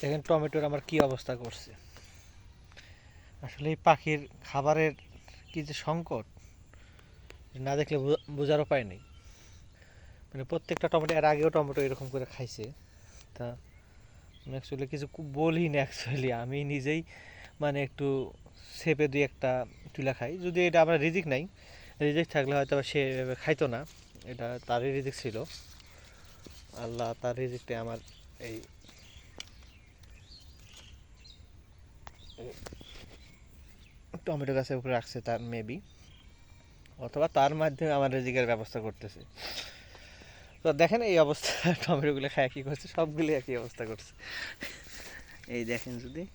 দেখেন টমেটোর আমার কি অবস্থা করছে। আসলে এই পাখির খাবারের কি যে সংকট না দেখলে বোঝার উপায় নেই। মানে প্রত্যেকটা টমেটো, এর আগেও টমেটো এরকম করে খাইছে। তা আমি অ্যাকচুয়ালি কিছু বলি না অ্যাকচুয়ালি আমি নিজেই মানে একটু সেপে দুই একটা তুলা খাই। যদি এটা আমার রিজিক নাই, রিজিক থাকলে হয়তো সে খাইতো না। এটা তারই রিজিক ছিল। আল্লাহ তার রিজিকটা আমার এই টমেটো গাছের উপরে রাখছে তার মেবি অথবা তার মাধ্যমে আমার রিজিকের ব্যবস্থা করতেছে। তো দেখেন এই অবস্থা, টমেটোগুলো খায় কী করছে? সবগুলো একই অবস্থা করছে। এই দেখেন যদি,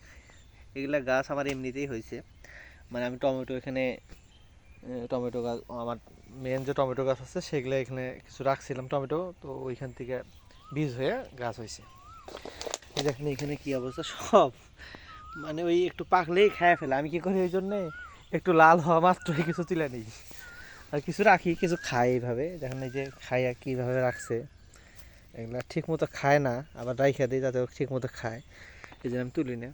এগুলা গাছ আমার এমনিতেই হয়েছে। মানে আমি টমেটো এখানে টমেটো গাছ, আমার মেন যে টমেটো গাছ আছে, সেগুলো এখানে কিছু রাখছিলাম টমেটো, তো ওইখান থেকে বীজ হয়ে গাছ হয়েছে। এই দেখেন এখানে কি অবস্থা? সব মানে ওই একটু পাকলেই খায় ফেলে। আমি কি করি ওই জন্যে? একটু লাল হওয়া মাত্রই কিছু তুলে নিই। আর কিছু রাখি, কিছু খাই এইভাবে। দেখেন এই যে খাই আর কীভাবে রাখছে। এগুলো ঠিক মতো খায় না, আবার রাইখা দিই যাতে ঠিক মতো খায়। এই জন্য আমি তুলি না।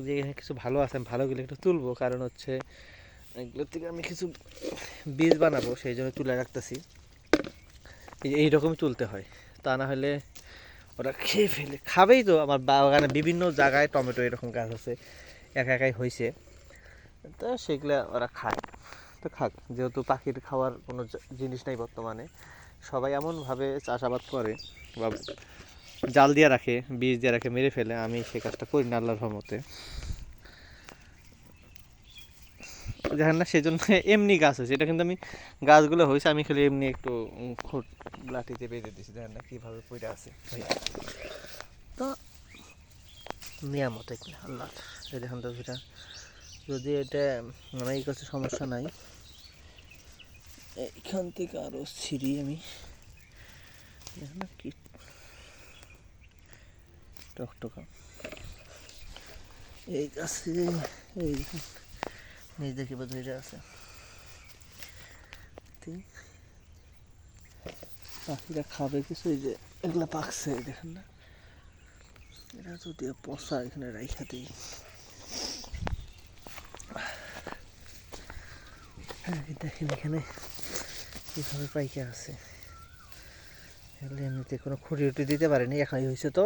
যে এখানে কিছু ভালো আছে, আমি ভালোগুলো একটু তুলবো। কারণ হচ্ছে এগুলোর থেকে আমি কিছু বীজ বানাবো, সেই জন্য তুলে রাখতেছি। এই যে এইরকমই তুলতে হয়। তা না হলে ওরা খেয়ে ফেলে, খাবেই তো। আমার বাগানে বিভিন্ন জায়গায় টমেটো এরকম গাছ আছে, একা একাই হয়েছে তো সেগুলো ওরা খায়। তো খাক, যেহেতু পাখির খাওয়ার কোনো জিনিস নাই বর্তমানে, সবাই এমনভাবে চাষাবাদ করে বা জাল দিয়ে রাখে, বীজ দিয়ে রাখে, মেরে ফেলে। আমি সে কাজটা করি না, আল্লাহর রহমতে। দেখেন না সেই জন্য এমনি গাছ হয়েছে। এটা কিন্তু আমি গাছগুলো হয়েছে, আমি খালি এমনি একটু খুঁট লাঠিতে বেঁধে দিয়েছি। দেখেন না কীভাবে পড়ে আছে তো, নিয়ামত এগুলো আল্লাহ। দেখেন তো যেটা যদি এটা মানে এই কাছে সমস্যা নাই, এইখান থেকে আরও ছিঁড়ি আমি দেখেন না কি টকটকা। এই গাছে, এই এই দেখি হয়ে আছে পাখিরা খাবে কিছু এই যে এগুলা পাকছে দেখেন না এটা যদি পচা এখানে রাইখা দিই হ্যাঁ দেখেন এখানে কীভাবে পাইকা আছে এগুলো এমনিতে কোনো খুঁড়ি উটি দিতে পারেনি একাই হয়েছে তো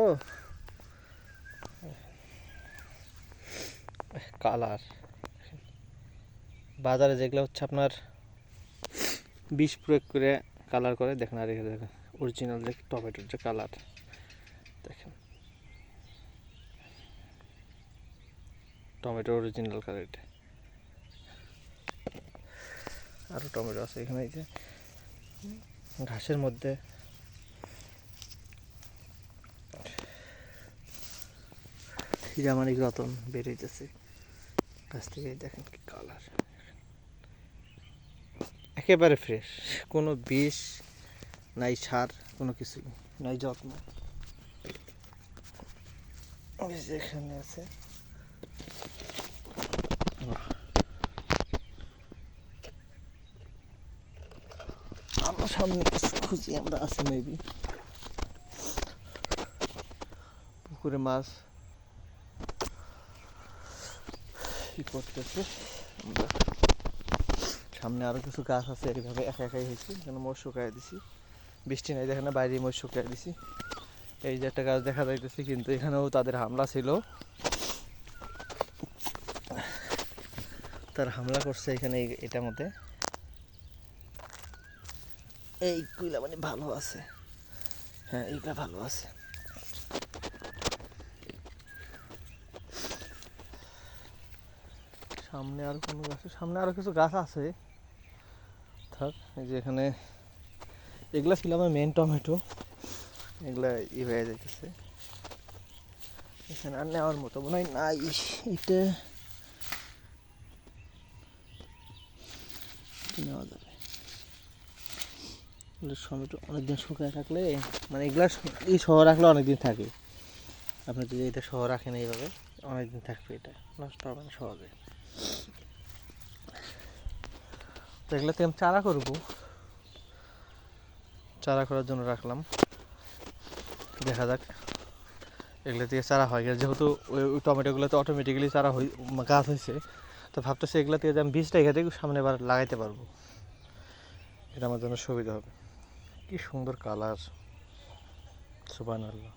কালার বাজারে যেগুলো হচ্ছে আপনার বিষ প্রয়োগ করে কালার করে, দেখেন আর এখানে দেখেন অরিজিনাল যে টমেটোর যে কালার দেখেন। টমেটো অরিজিনাল কালার এটা। আরও টমেটো আছে এখানে, এই যে ঘাসের মধ্যে। হিরামানিক রতন বেরিয়েছে গাছ থেকে দেখেন কি কালার একেবারে ফ্রেশ কোনো বিষ, নাই সার, কোনো কিছু নাই যত্ন। এখানে আছে। আমার সামনে খুঁজি, আমরা আছে মেবি পুকুরে মাছ। কি করতেছে? আমরা সামনে আরও কিছু গাছ আছে এইভাবে একা একাই হয়েছে, যেন মোষ শুকাই দিছি। বৃষ্টি নাই, দেখেন না বাইরে মোষ শুকাই দিছি। এই যে একটা গাছ দেখা যাইতেছে, কিন্তু এখানেও তাদের হামলা ছিল। তার হামলা করছে এখানে এটা মতে এই কুইলা মানে ভালো আছে। হ্যাঁ এইগুলা ভালো আছে। সামনে আর কোনো গাছ সামনে আরও কিছু গাছ আছে। থাক। এই যে এখানে এগুলা ছিল আমার মেন টমেটো। এগুলা ই হয়ে যাইতেছে। এখানে আর নেওয়ার মতো মনে হয় নাই এটা নেওয়া যাবে? টমেটো অনেকদিন শুকায় থাকলে মানে এগুলা এই শহর রাখলে অনেকদিন থাকে। আপনি যদি এটা শহর রাখেন এইভাবে, অনেকদিন থাকবে এটা। নষ্ট হবে না সহজে। তো এগুলোতে আমি চারা করব। চারা করার জন্য রাখলাম। দেখা যাক। এগুলো থেকে চারা হয় যেহেতু ওই টমেটোগুলো তো অটোমেটিক্যালি চারা হই গাছ হয়েছে তো ভাবতেছি এগুলো থেকে আমি বীজটা এখান থেকে সামনে এবার লাগাইতে পারব। এটা আমার জন্য সুবিধা হবে। কি সুন্দর কালার সুবান আল্লাহ